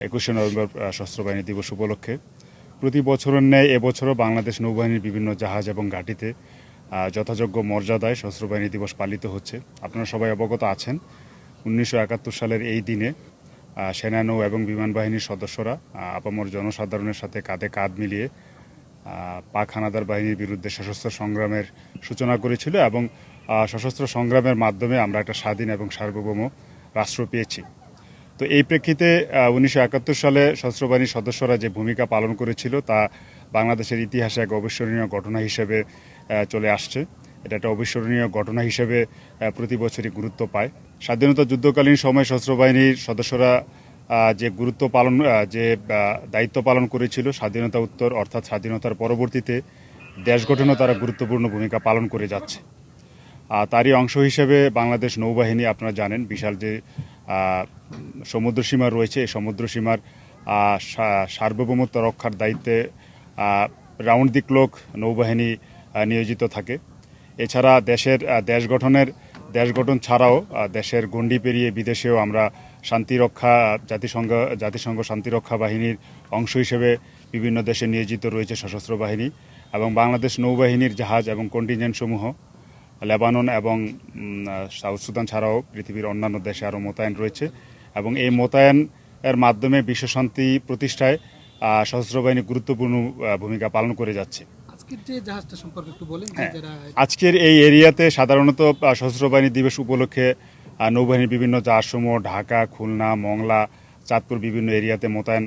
একুশে নভেম্বর সশস্ত্র বাহিনী দিবস উপলক্ষে। প্রতি বছরের ন্যায় এবছরও বাংলাদেশ নৌবাহিনীর বিভিন্ন জাহাজ এবং ঘাঁটিতে যথাযোগ্য মর্যাদায় সশস্ত্র বাহিনী দিবস পালিত হচ্ছে। আপনারা সবাই অবগত আছেন উনিশশো একাত্তর সালের এই দিনে আহ, সেনানৌ এবং বিমান বাহিনীর সদস্যরা আপামর জনসাধারণের সাথে কাঁধে কাঁধ মিলিয়ে পাক হানাদার বাহিনীর বিরুদ্ধে সশস্ত্র সংগ্রামের সূচনা করেছিল এবং সশস্ত্র সংগ্রামের মাধ্যমে আমরা একটা স্বাধীন এবং সার্বভৌম রাষ্ট্র পেয়েছি। তো এই প্রেক্ষিতে উনিশশো একাত্তর সালে সশস্ত্র বাহিনীর সদস্যরা যে ভূমিকা পালন করেছিল, তা বাংলাদেশের ইতিহাসে এক অবিস্মরণীয় ঘটনা হিসেবে চলে আসছে। এটা একটা অবিস্মরণীয় ঘটনা হিসেবে প্রতি বছরই গুরুত্ব পায়। স্বাধীনতা যুদ্ধকালীন সময় সশস্ত্র বাহিনীর সদস্যরা যে গুরুত্ব পালন যে দায়িত্ব পালন করেছিল, স্বাধীনতা উত্তর অর্থাৎ স্বাধীনতার পরবর্তীতে দেশ গঠনে তারা গুরুত্বপূর্ণ ভূমিকা পালন করে যাচ্ছে। তারই অংশ হিসেবে বাংলাদেশ নৌবাহিনী, আপনারা জানেন, বিশাল যে আহ, সমুদ্র সীমা রয়েছে এই সমুদ্র সীমার সার্বভৌমত্ব রক্ষার দায়িত্বে রাউন্ড দি ক্লোক নৌবাহিনী নিয়োজিত থাকে। এছাড়া দেশের দেশ গঠনের দেশ গঠন ছাড়াও দেশের গণ্ডি পেরিয়ে বিদেশেও আমরা শান্তিরক্ষা জাতিসংঘ জাতিসংঘ শান্তিরক্ষা বাহিনীর অংশ হিসেবে বিভিন্ন দেশে নিয়োজিত রয়েছে সশস্ত্র বাহিনী এবং বাংলাদেশ নৌবাহিনীর জাহাজ এবং কন্টিনজেন্ট সমূহ লেবানন এবং সাউথ সুদান ছাড়াও পৃথিবীর অন্যান্য দেশে আরও মোতায়েন রয়েছে। এবং এই মোতায়েন এর মাধ্যমে বিশ্বশান্তি প্রতিষ্ঠায় সশস্ত্র বাহিনী গুরুত্বপূর্ণ ভূমিকা পালন করে যাচ্ছে আজকের হ্যাঁ। এই এরিয়াতে সাধারণত সশস্ত্র বাহিনী দিবস উপলক্ষে নৌবাহিনীর বিভিন্ন জাহাজসমূহ ঢাকা খুলনা মংলা চাঁদপুর বিভিন্ন এরিয়াতে মোতায়েন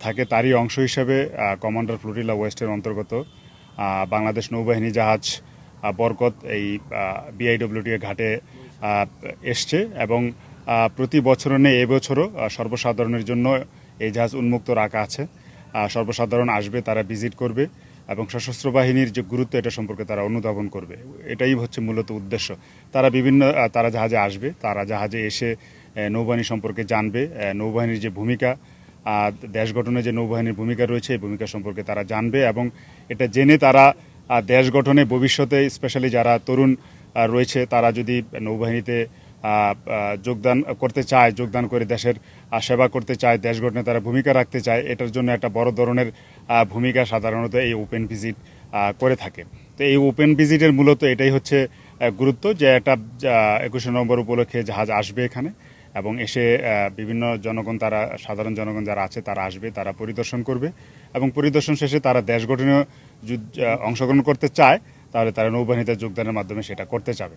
থাকে তারই অংশ হিসেবে কমান্ডার ফ্লোরিলা ওয়েস্টের অন্তর্গত বাংলাদেশ নৌবাহিনী জাহাজ বরকত এই বিআইডব্লিউটি ঘাটে এসছে এবং প্রতি বছরের নেই এবছরও সর্বসাধারণের জন্য এই জাহাজ উন্মুক্ত রাখা আছে। সর্বসাধারণ আসবে, তারা ভিজিট করবে এবং সশস্ত্র বাহিনীর যে গুরুত্ব, এটা সম্পর্কে তারা অনুধাবন করবে। এটাই হচ্ছে মূলত উদ্দেশ্য। তারা বিভিন্ন তারা জাহাজে আসবে, তারা জাহাজে এসে নৌবাহিনী সম্পর্কে জানবে নৌবাহিনীর যে ভূমিকা দেশ গঠনে যে নৌবাহিনীর ভূমিকা রয়েছে, এই ভূমিকা সম্পর্কে তারা জানবে এবং এটা জেনে তারা দেশ গঠনে ভবিষ্যতে, স্পেশালি যারা তরুণ রয়েছে, তারা যদি নৌবাহিনীতে যোগদান করতে চায়, যোগদান করে দেশের সেবা করতে চায় দেশ গঠনে তারা ভূমিকা রাখতে চায়, এটার জন্য একটা বড় ধরনের ভূমিকা সাধারণত এই ওপেন ভিজিট করে থাকে। তো এই ওপেন ভিজিটের মূলত এটাই হচ্ছে গুরুত্ব যে একটা একুশে নভেম্বর উপলক্ষে জাহাজ আসবে এখানে এবং এসে বিভিন্ন জনগণ তারা, সাধারণ জনগণ যারা আছে তারা আসবে, তারা পরিদর্শন করবে এবং পরিদর্শন শেষে তারা দেশ গঠনে যুদ্ধ- অংশগ্রহণ করতে চায়, তাহলে তারা নৌবাহিনীতে যোগদানের মাধ্যমে সেটা করতে চাবে